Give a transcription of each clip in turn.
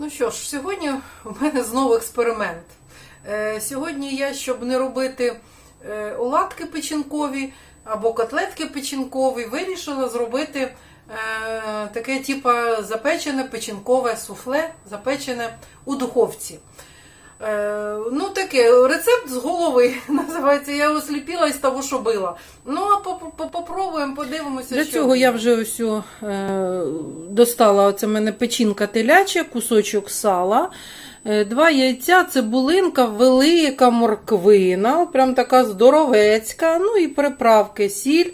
Ну що ж, сьогодні у мене знову експеримент. Е, Сьогодні я, щоб не робити е, оладки печінкові або котлетки печінкові, вирішила зробити е, таке, типа запечене печінкове суфле, запечене у духовці. Е, ну, таке, рецепт з голови називається. Я його сліпила із того, що била. Ну, а поп- поп- попробуємо, подивимося. Для що цього я вже ось о, е, достала оце в мене печінка теляча, кусочок сала, е, два яйця, цибулинка, велика морквина, прям така здоровецька, ну і приправки, сіль.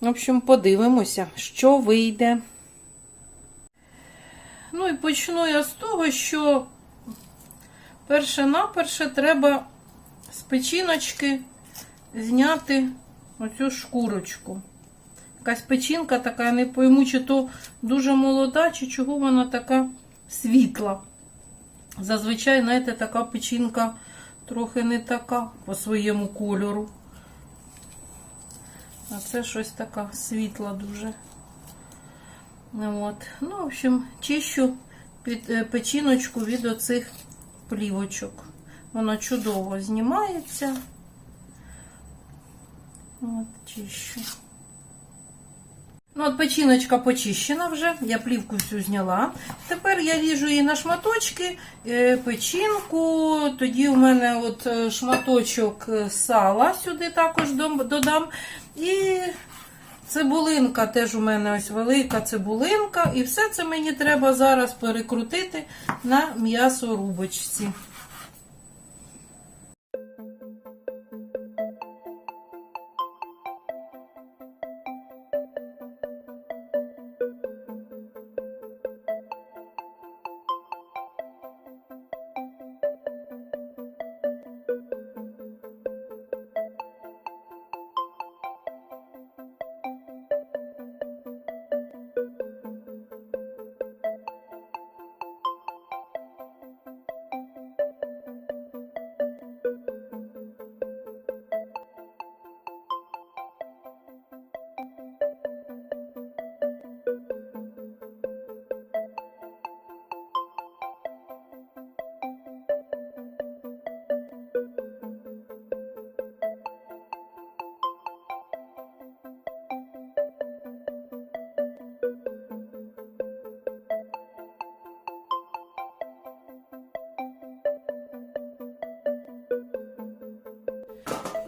В общем, подивимося, що вийде. Ну і почну я з того, що перше-наперше треба з печіночки зняти оцю шкурочку. Якась печінка така, я не пойму, чи то дуже молода, чи чого вона така світла. Зазвичай, знаєте, така печінка трохи не така по своєму кольору. А це щось така світла дуже. От. Ну, в общем, чищу е, печіночку від оцих плівочок. Вона чудово знімається. От, чищу. Ну, от печіночка почищена вже, я плівку всю зняла. Тепер я ріжу її на шматочки, е, печінку, тоді у мене от е, шматочок е, сала сюди також додам. І цибулинка теж у мене ось велика цибулинка. І все це мені треба зараз перекрутити на м'ясорубочці.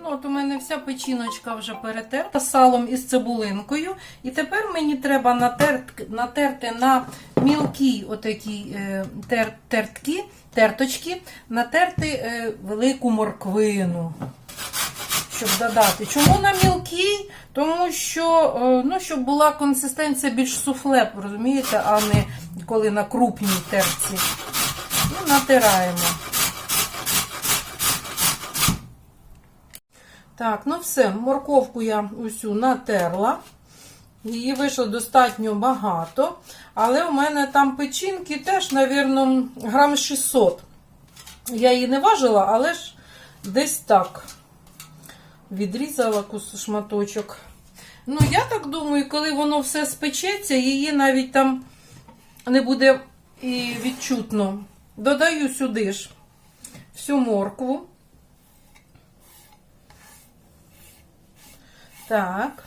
Ну, от у мене вся печіночка вже перетерта салом із цибулинкою. І тепер мені треба натерт, натерти на мілкі отакі е, тер, тертки, терточки, натерти е, велику морквину. Щоб додати. Чому на мілкій? Тому що, е, ну, щоб була консистенція більш суфле, розумієте, а не коли на крупній терці. І натираємо. Так, ну все, морковку я усю натерла. Її вийшло достатньо багато. Але у мене там печінки теж, мабуть, грам 600. Я її не важила, але ж десь так. Відрізала кус шматочок. Ну, я так думаю, коли воно все спечеться, її навіть там не буде і відчутно. Додаю сюди ж всю моркву. Так.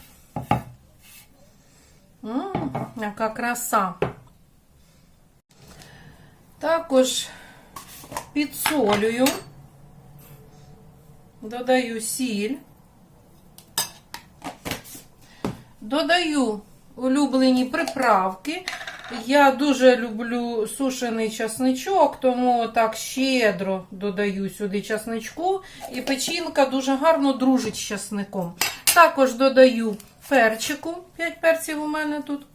М, яка краса. Також підсолюю, додаю сіль, додаю улюблені приправки. Я дуже люблю сушений часничок, тому так щедро додаю сюди часничку. І печінка дуже гарно дружить з часником. Також додаю перчику, 5 перців у мене тут.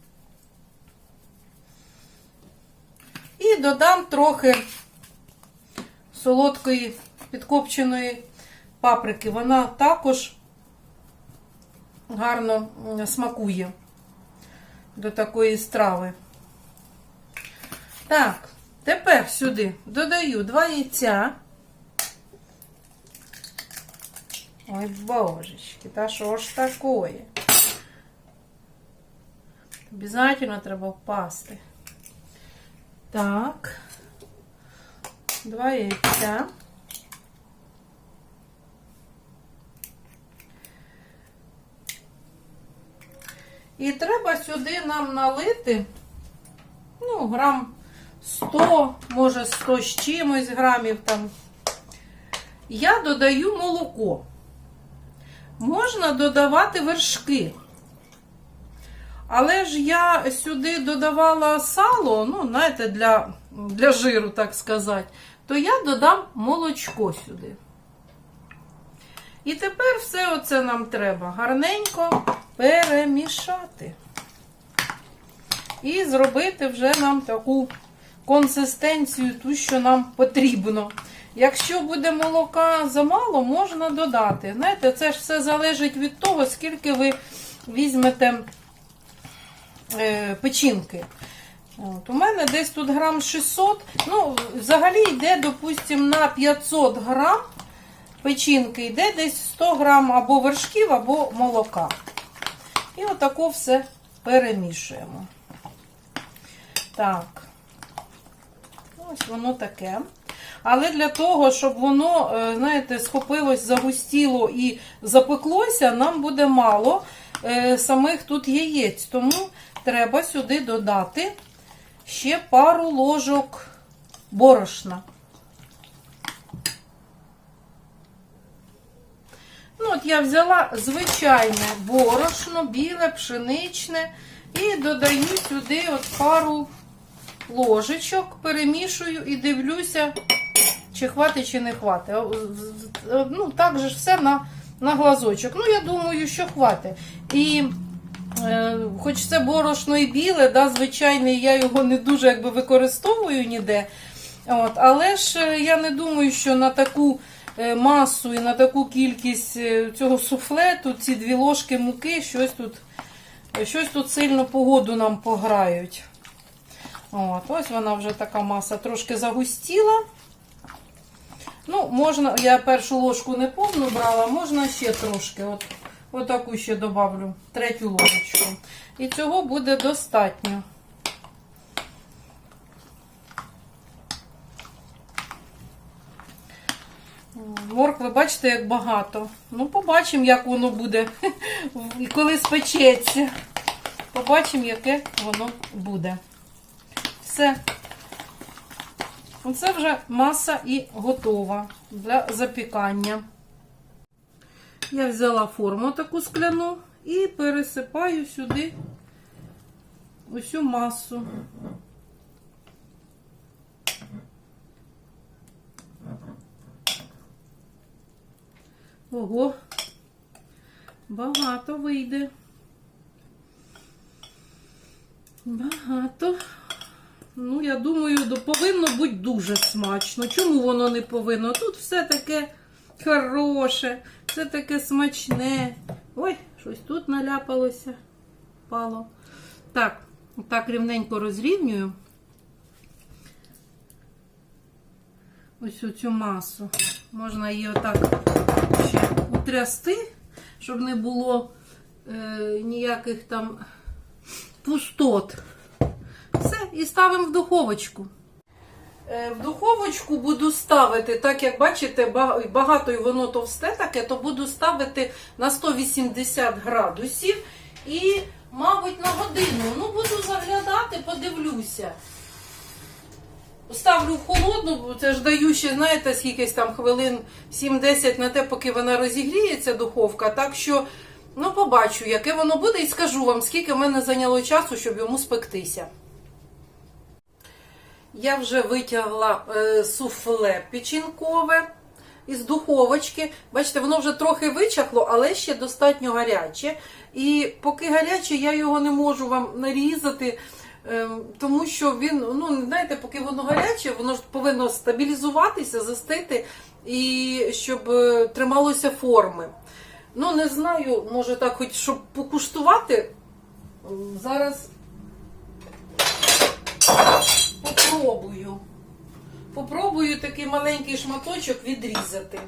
І додам трохи солодкої підкопченої паприки. Вона також гарно смакує до такої страви. Так, тепер сюди додаю два яйця. Ой, божечки, та що ж такое? Обязательно треба впасти. Так. Два яйця. І треба сюди нам налити, ну, грам 100, може 100 з чимось грамів там. Я додаю молоко. Можна додавати вершки. Але ж я сюди додавала сало, ну, знаєте, для, для жиру, так сказати, то я додам молочко сюди. І тепер все оце нам треба гарненько перемішати. І зробити вже нам таку консистенцію, ту, що нам потрібно. Якщо буде молока замало, можна додати. Знаєте, це ж все залежить від того, скільки ви візьмете е, печінки. От, у мене десь тут грам 600. Ну, взагалі йде, допустимо, на 500 грам печінки йде десь 100 грам або вершків, або молока. І отако все перемішуємо. Так. Ось воно таке. Але для того, щоб воно, е, знаєте, схопилось, загустіло і запеклося, нам буде мало е, самих тут яєць. Тому треба сюди додати ще пару ложок борошна. Ну, от я взяла звичайне борошно, біле, пшеничне, і додаю сюди от пару ложечок, перемішую і дивлюся, чи хватить, чи не хватить. Ну, так же ж все на, на глазочок. Ну, я думаю, що хватить. І е, хоч це борошно і біле, да, звичайне, я його не дуже якби, використовую ніде. От, але ж е, я не думаю, що на таку е, масу і на таку кількість е, цього суфлету ці дві ложки муки щось тут, щось тут сильно погоду нам пограють. От, ось вона вже така маса трошки загустіла. Ну, можна, я першу ложку не повну брала, можна ще трошки. От, отаку ще добавлю, третю ложечку. І цього буде достатньо. Моркви, бачите, як багато. Ну, побачимо, як воно буде, коли спечеться. Побачимо, яке воно буде. Все. Оце вже маса і готова для запікання. Я взяла форму таку скляну і пересипаю сюди усю масу. Ого, багато вийде. Багато. Ну, я думаю, повинно бути дуже смачно. Чому воно не повинно? Тут все таке хороше, все таке смачне. Ой, щось тут наляпалося, впало. Так, так рівненько розрівнюю. Ось оцю масу. Можна її отак ще утрясти, щоб не було е, ніяких там пустот. І ставимо в духовочку. Е, В духовочку буду ставити, так як бачите, багато і воно товсте таке, то буду ставити на 180 градусів і, мабуть, на годину. Ну, буду заглядати, подивлюся. Ставлю в холодну, це ж даю ще, знаєте, скількись там хвилин 7-10 на те, поки вона розігріється, духовка. Так що, ну, побачу, яке воно буде, і скажу вам, скільки в мене зайняло часу, щоб йому спектися. Я вже витягла е, суфле печінкове із духовочки. Бачите, воно вже трохи вичахло, але ще достатньо гаряче. І поки гаряче, я його не можу вам нарізати, е, тому що він, ну, знаєте, поки воно гаряче, воно ж повинно стабілізуватися, застити, і щоб е, трималося форми. Ну, не знаю, може так, хоч щоб покуштувати. Зараз попробую. Попробую такий маленький шматочок відрізати.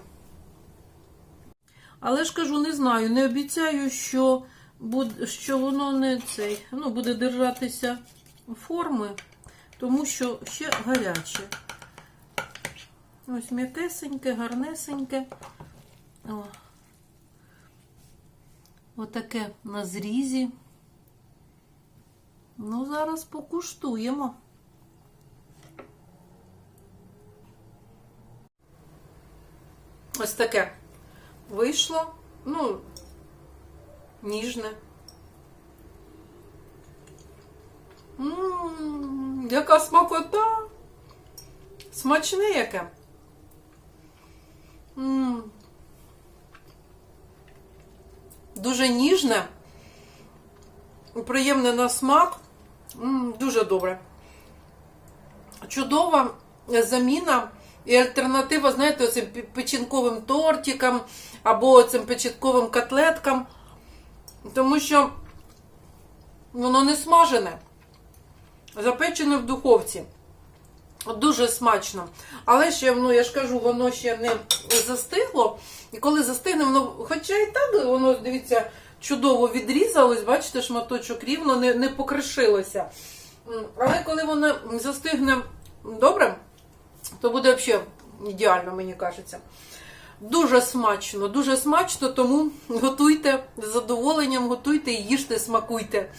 Але ж кажу, не знаю, не обіцяю, що, буде, що воно не цей, ну, буде держатися форми, тому що ще гаряче. Ось м'якесеньке, гарнесеньке. О. Отаке на зрізі. Ну, зараз покуштуємо. Ось таке вийшло. Ну, ніжне. Ммм, яка смакота! Смачне яке. М. Дуже ніжне, приємне на смак. М, Дуже добре. Чудова заміна і альтернатива, знаєте, цим печінковим тортикам або цим печінковим котлеткам. Тому що воно не смажене, запечене в духовці. Дуже смачно. Але ще, ну я ж кажу, воно ще не застигло. І коли застигне, воно, хоча і так, воно, дивіться, чудово відрізалось, бачите, шматочок рівно не, не покришилося. Але коли воно застигне добре, то буде взагалі ідеально, мені кажеться. Дуже смачно, дуже смачно, тому готуйте з задоволенням, готуйте і їжте, смакуйте.